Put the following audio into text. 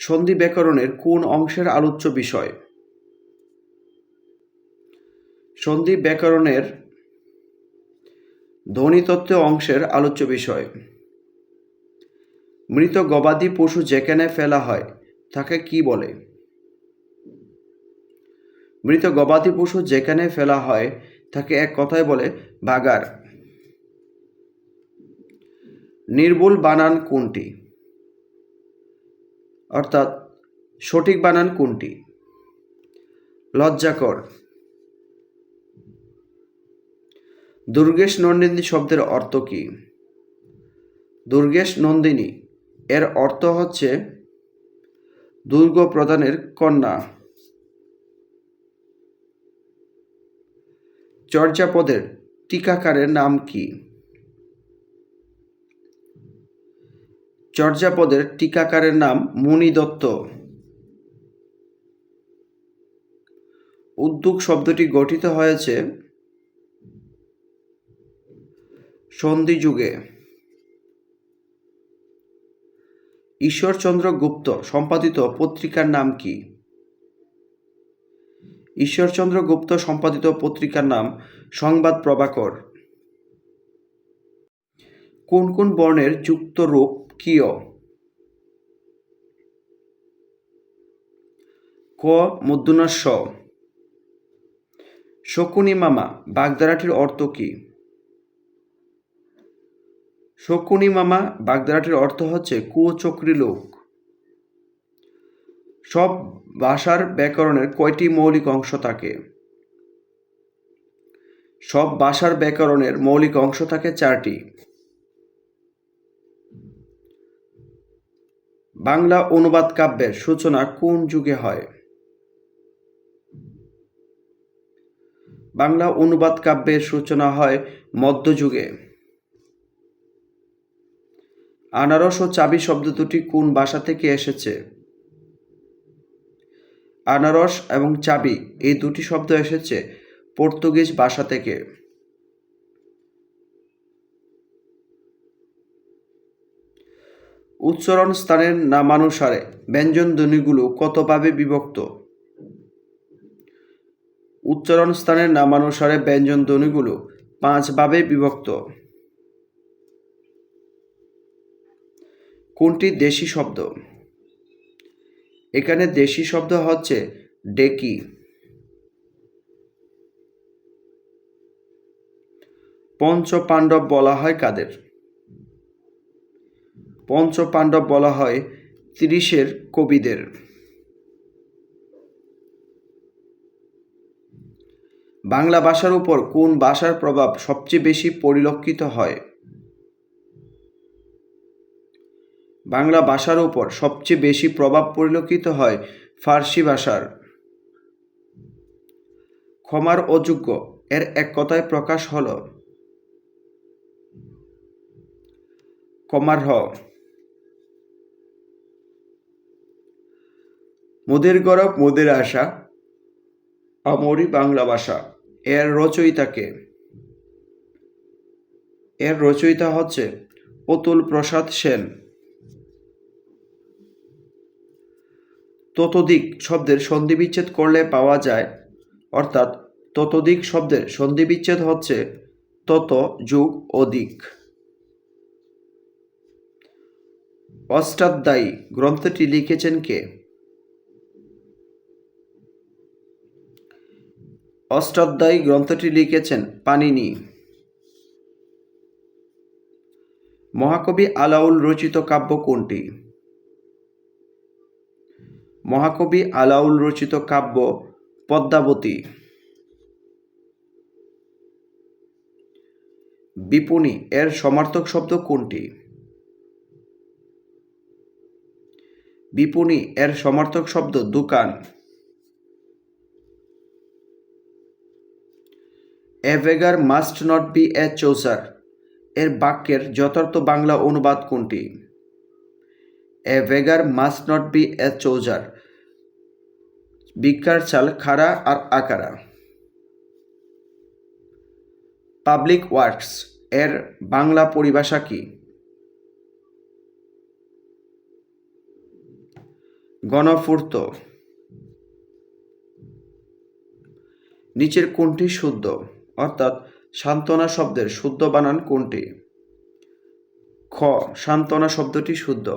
সন্ধি ব্যাকরণের কোন অংশের আলোচ্য বিষয়? সন্ধি ব্যাকরণের ধ্বনিতত্ত্ব অংশের আলোচ্য বিষয়। মৃত গবাদি পশু যেখানে ফেলা হয়, তাকে কি বলে? মৃত গবাদি পশু যেখানে ফেলা হয়, তাকে এক কথায় বলে বাগার। নির্ভুল বানান কোনটি? অর্থাৎ সঠিক বানান কোনটি? লজ্জাকর। দুর্গেশ নন্দিনী শব্দের অর্থ কী? দুর্গেশ নন্দিনী, এর অর্থ হচ্ছে দুর্গ প্রধানের কন্যা। চর্যাপদের টিকাকারের নাম কি? চর্যাপদের টিকাকারের নাম মুনি দত্ত। উদ্যোগ শব্দটি গঠিত হয়েছে সন্ধি যুগে। ঈশ্বরচন্দ্র গুপ্ত, সম্পাদিত পত্রিকার নাম কি? ঈশ্বরচন্দ্র গুপ্ত, সম্পাদিত পত্রিকার নাম সংবাদ প্রভাকর। কোন কোন বর্ণের যুক্ত রূপ কিয়? ক মূর্ধন্য স শকুনি মামা বাগধারাটির অর্থ কি? শকুনি মামা, বাগদারাটির অর্থ হচ্ছে কুচক্রী লোক। সব ভাষার ব্যাকরণের কয়টি মৌলিক অংশ থাকে? সব ভাষার ব্যাকরণের মৌলিক অংশ থাকে চারটি। বাংলা অনুবাদ কাব্যের সূচনা কোন যুগে হয়? বাংলা অনুবাদ কাব্যের সূচনা হয় মধ্যযুগে। আনারস ও চাবি শব্দ দুটি কোন ভাষা থেকে এসেছে? আনারস এবং চাবি, এই দুটি শব্দ এসেছে পর্তুগিজ ভাষা থেকে। উচ্চারণ স্থানের নামানুসারে ব্যঞ্জন ধ্বনিগুলো কতভাবে বিভক্ত? উচ্চারণ স্থানের নামানুসারে ব্যঞ্জন ধ্বনিগুলো পাঁচভাবে বিভক্ত। কোনটি দেশি শব্দ? এখানে দেশি শব্দ হচ্ছে ডেকি। পঞ্চ পাণ্ডব বলা হয় কাদের? পঞ্চ পাণ্ডব বলা হয় তিরিশের কবিদের। বাংলা ভাষার উপর কোন ভাষার প্রভাব সবচেয়ে বেশি পরিলক্ষিত হয়? বাংলা ভাষার উপর সবচেয়ে বেশি প্রভাব পরিলক্ষিত হয় ফার্সি ভাষার। ক্ষমার অযোগ্য, এর এক কথায় প্রকাশ হল কমার হ মোদের গরব, মোদের আশা। আমরি বাংলা ভাষা। এর রচয়িতাকে এর রচয়িতা হচ্ছে অতুল প্রসাদ সেন। ততোধিক শব্দের সন্ধিবিচ্ছেদ করলে পাওয়া যায়, অর্থাৎ ততোধিক শব্দের সন্ধিবিচ্ছেদ হচ্ছে তত যুগ অধিক। অষ্টাধ্যায়ী গ্রন্থটি লিখেছেন কে? অষ্টাধ্যায়ী গ্রন্থটি লিখেছেন পানিনি। মহাকবি আলাউল রচিত কাব্য কোনটি? মহাকবি আলাউল রচিত কাব্য পদ্মাবতী। বিপণী এর সমার্থক শব্দ কোনটি? বিপণী এর সমার্থক শব্দ দোকান। A beggar must not be a chooser. এর বাক্যের যথার্থ বাংলা অনুবাদ কোনটি? A beggar must not be a chooser. ভিক্ষার চাল খাড়া আর আকারা। পাবলিক ওয়ার্কস, এর বাংলা পরিভাষা কি? গণপূর্ত নিচের কোনটি শুদ্ধ? সান্ত্বনা শব্দের শুদ্ধ বানান কোনটি? খ সান্ত্বনা শব্দটি শুদ্ধ।